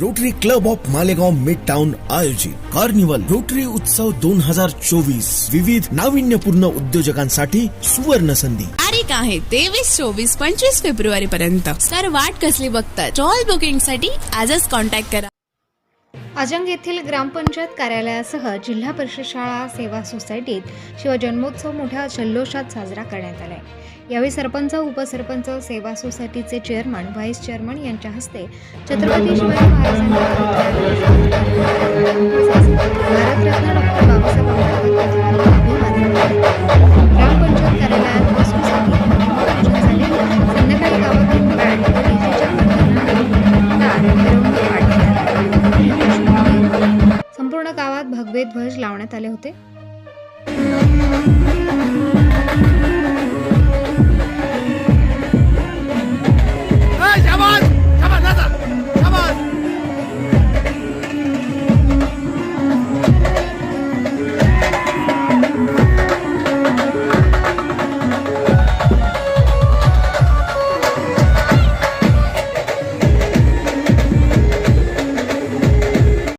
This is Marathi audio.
Rotary club of Malegaon mid town आयोजित. कार्निवल रोटरी उत्सव दोन हजार चोवीस. विविध नाविन्यपूर्ण उद्योजकांसाठी सुवर्ण संधी. तारीख आहे तेवीस चोवीस पंचवीस फेब्रुवारी पर्यंत सर वाट कसली बघतात? स्टॉल बुकिंगसाठी आजच कॉन्टॅक्ट करा. अजंग येथील ग्रामपंचायत कार्यालयासह जिल्हा परिषद शाळा सेवा सोसायटीत शिवजन्मोत्सव मोठ्या जल्लोषात साजरा करण्यात आला आहे यावेळी सरपंच उपसरपंच सेवा सोसायटीचे चेअरमन व्हाईस चेअरमन यांच्या हस्ते छत्रपती शिवाजी महाराजांच्या गावात भगवे ध्वज लावण्यात आले होते.